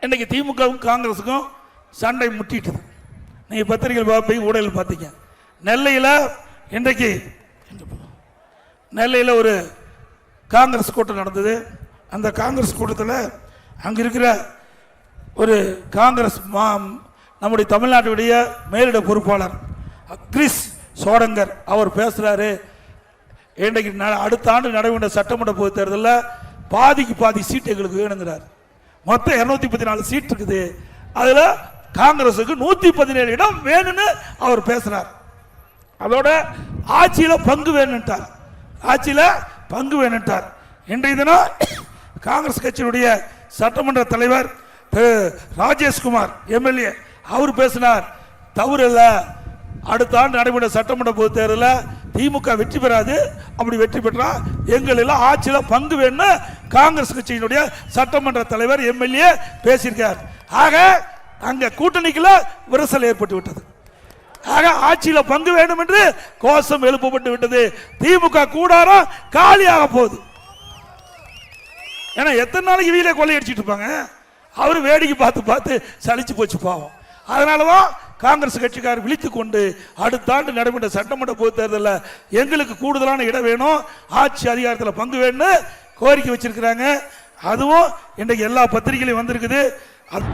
இன்றைக்கி திமுகவும் காங்கிரஸுக்கும் சண்டை முட்டிட்டுது. நீங்கள் பத்திரிகைகள் பார்ப்பீங்க ஊடகங்கள் பார்த்தீங்க. நெல்லையில் இன்றைக்கு நெல்லையில் ஒரு காங்கிரஸ் கூட்டம் நடந்தது. அந்த காங்கிரஸ் கூட்டத்தில் அங்கே இருக்கிற ஒரு காங்கிரஸ் மா நம்முடைய தமிழ்நாட்டுடைய மேலிட பொறுப்பாளர் அக்ரிஸ் சோடங்கர் அவர் பேசுகிறாரு இன்றைக்கு ந- அடுத்த ஆண்டு நடைபெற்ற சட்டமன்ற பொது தேர்தலில் பாதிக்கு பாதி சீட்டு எங்களுக்கு வேணுங்கிறார். மொத்தம் இரநூத்தி நாலு சீட் இருக்குது. அதில் காங்கிரஸுக்கு நூற்றி பதினேழு இடம் வேணும்னு அவர் பேசுகிறார் அதோட ஆட்சியில் பங்கு வேணுன்ட்டார் ஆட்சியில் பங்கு வேணுன்ட்டார் இன்றைய தினம் காங்கிரஸ் கட்சியினுடைய சட்டமன்ற தலைவர் திரு ராஜேஷ்குமார் எம்எல்ஏ அவர் பேசினார். தவறு இல்லை அடுத்த ஆண்டு நடைபெற்ற சட்டமன்ற பொது தேர்தலில் திமுக வெற்றி பெறாது. அப்படி வெற்றி பெற்றா எங்கள் ஆட்சியில் பங்கு வேணும்னு காங்கிரஸ் கட்சியினுடைய சட்டமன்ற தலைவர் எம்எல்ஏ பேசியிருக்கார். ஆக அங்க கூட்டணிக்குள்ள விரிசல் ஏற்பட்டு விட்டது. ஆக ஆட்சியில் பங்கு வேண்டும் என்று கோஷம் எழுப்பப்பட்டு விட்டது. திமுக கூடாரம் காலியாக போகுது. ஏன்னா எத்தனை நாளைக்கு வீல கொள்ளையடிச்சிட்டு இருப்பாங்க? அவர் வேடிக்கை பார்த்து பார்த்து சளிச்சு போச்சு பாவம். அதனாலதான் காங்கிரஸ் கட்சிக்கார் விழித்து கொண்டு அடுத்த ஆண்டு நடைபெற்ற சட்டமன்ற பொது தேர்தலில் எங்களுக்கு கூடுதலான இடம் வேணும் ஆட்சி அதிகாரத்தில் பங்கு வேணும்னு கோரிக்கை வச்சிருக்கிறாங்க. அதுவும் இன்றைக்கு எல்லா பத்திரிகையிலையும் வந்திருக்குது. அது